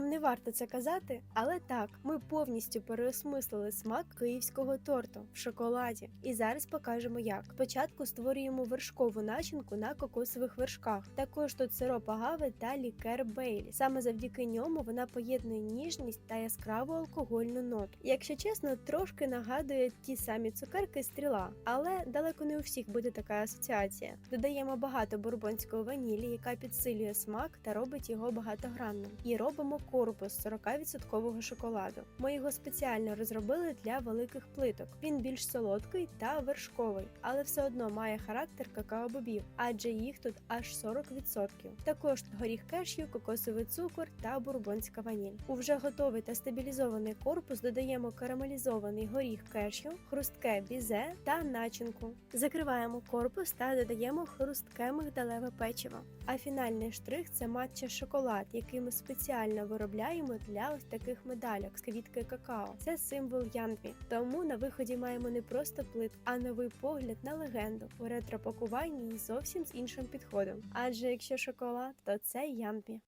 Вам не варто це казати, але так, ми повністю переосмислили смак київського торту в шоколаді. І зараз покажемо як. Спочатку створюємо вершкову начинку на кокосових вершках. Також тут сироп агави та лікер Бейлі. Саме завдяки ньому вона поєднує ніжність та яскраву алкогольну ноту. Якщо чесно, трошки нагадує ті самі цукерки стріла, але далеко не у всіх буде така асоціація. Додаємо багато бурбонської ванілі, яка підсилює смак та робить його багатогранним. І робимо корпус 40% шоколаду. Ми його спеціально розробили для великих плиток. Він більш солодкий та вершковий, але все одно має характер какао-бобів, адже їх тут аж 40%. Також горіх кешю, кокосовий цукор та бурбонська ваніль. У вже готовий та стабілізований корпус додаємо карамелізований горіх кешю, хрустке бізе та начинку. Закриваємо корпус та додаємо хрустке мигдалеве печиво. А фінальний штрих це матча шоколад, який ми спеціально виробляємо для ось таких медалях з квітки какао. Це символ Янві. Тому на виході маємо не просто плит, а новий погляд на легенду у ретро-пакуванні і зовсім з іншим підходом. Адже якщо шоколад, то це Янві.